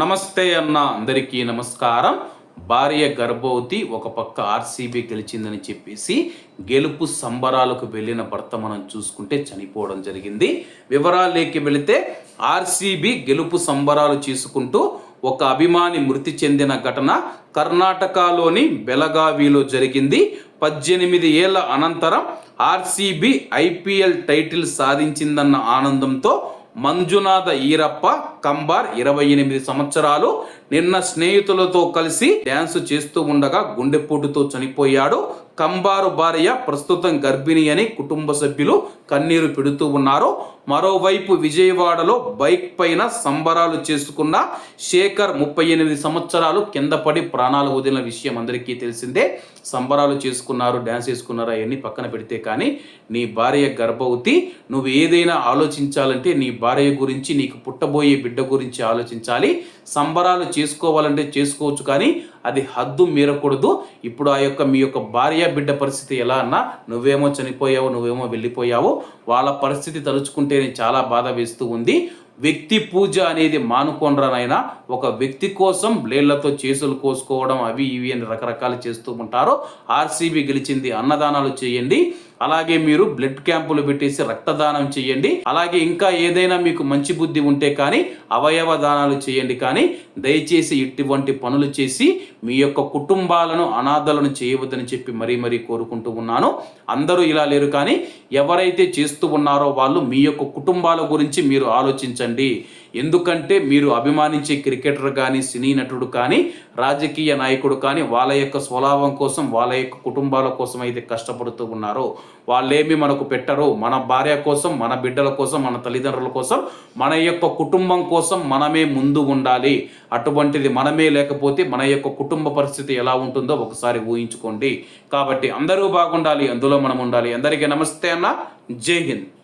నమస్తే అన్న అందరికీ నమస్కారం. భార్య గర్భవతి ఒక పక్క ఆర్సీబీ గెలిచిందని చెప్పేసి గెలుపు సంబరాలకు వెళ్ళిన భర్త మనం చూసుకుంటే చనిపోవడం జరిగింది. వివరాలేకి వెళితే ఆర్సీబీ గెలుపు సంబరాలు చేసుకుంటూ ఒక అభిమాని మృతి చెందిన ఘటన కర్ణాటకలోని బెలగావిలో జరిగింది. పద్దెనిమిది ఏళ్ళ అనంతరం ఆర్సీబీ ఐపీఎల్ టైటిల్ సాధించిందన్న ఆనందంతో మంజునాథ ఈరప్ప కంబార్ ఇరవై ఎనిమిది సంవత్సరాలు. నిన్న స్నేహితులతో కలిసి డ్యాన్స్ చేస్తూ ఉండగా గుండెపోటుతో చనిపోయాడు. కంబారు భార్య ప్రస్తుతం గర్భిణి అని కుటుంబ సభ్యులు కన్నీరు పెడుతూ ఉన్నారు. మరోవైపు విజయవాడలో బైక్ పైన సంబరాలు చేసుకున్న శేఖర్ ముప్పై ఎనిమిది సంవత్సరాలు కింద పడి ప్రాణాలు వదిలిన విషయం అందరికీ తెలిసిందే. సంబరాలు చేసుకున్నారు డ్యాన్స్ చేసుకున్నారు అవన్నీ పక్కన పెడితే కానీ నీ భార్య గర్భవతి నువ్వు ఏదైనా ఆలోచించాలంటే నీ భార్య గురించి నీకు పుట్టబోయే బిడ్డ గురించి ఆలోచించాలి. సంబరాలు చేసుకోవాలంటే చేసుకోవచ్చు కానీ అది హద్దు మీరకూడదు. ఇప్పుడు ఆ యొక్క మీ యొక్క భార్య బిడ్డ పరిస్థితి ఎలా అన్నా నువ్వేమో చనిపోయావు నువ్వేమో వెళ్ళిపోయావు. వాళ్ళ పరిస్థితి తలుచుకుంటేనే చాలా బాధ వేస్తూ ఉంది. వ్యక్తి పూజ అనేది మానుకోనరానైనా ఒక వ్యక్తి కోసం బ్లేడ్లతో చేసులు కోసుకోవడం అవి ఇవి అని రకరకాలు చేస్తూ ఉంటారు. ఆర్సీబీ గెలిచింది అన్నదానాలు చేయండి. అలాగే మీరు బ్లడ్ క్యాంపులు పెట్టేసి రక్తదానం చేయండి. అలాగే ఇంకా ఏదైనా మీకు మంచి బుద్ధి ఉంటే కానీ అవయవ దానాలు చేయండి కానీ దయచేసి ఇటువంటి పనులు చేసి మీ యొక్క కుటుంబాలను అనాథలను చేయవద్దని చెప్పి మరీ మరీ కోరుకుంటూ ఉన్నాను. అందరూ ఇలా లేరు కానీ ఎవరైతే చేస్తూ ఉన్నారో వాళ్ళు మీ యొక్క కుటుంబాల గురించి మీరు ఆలోచించండి. ఎందుకంటే మీరు అభిమానించే క్రికెటర్ కానీ సినీ నటుడు కానీ రాజకీయ నాయకుడు కానీ వాళ్ళ యొక్క స్వలాభం కోసం వాళ్ళ యొక్క కుటుంబాల కోసం అయితే కష్టపడుతూ ఉన్నారో వాళ్ళేమి మనకు పెట్టరు మన భార్య కోసం మన బిడ్డల కోసం మన తల్లిదండ్రుల కోసం మన యొక్క కుటుంబం కోసం మనమే ముందు ఉండాలి. అటువంటిది మనమే లేకపోతే మన యొక్క కుటుంబ పరిస్థితి ఎలా ఉంటుందో ఒకసారి ఊహించుకోండి. కాబట్టి అందరూ బాగుండాలి అందులో మనం ఉండాలి. అందరికీ నమస్తే అన్న. జై హింద్.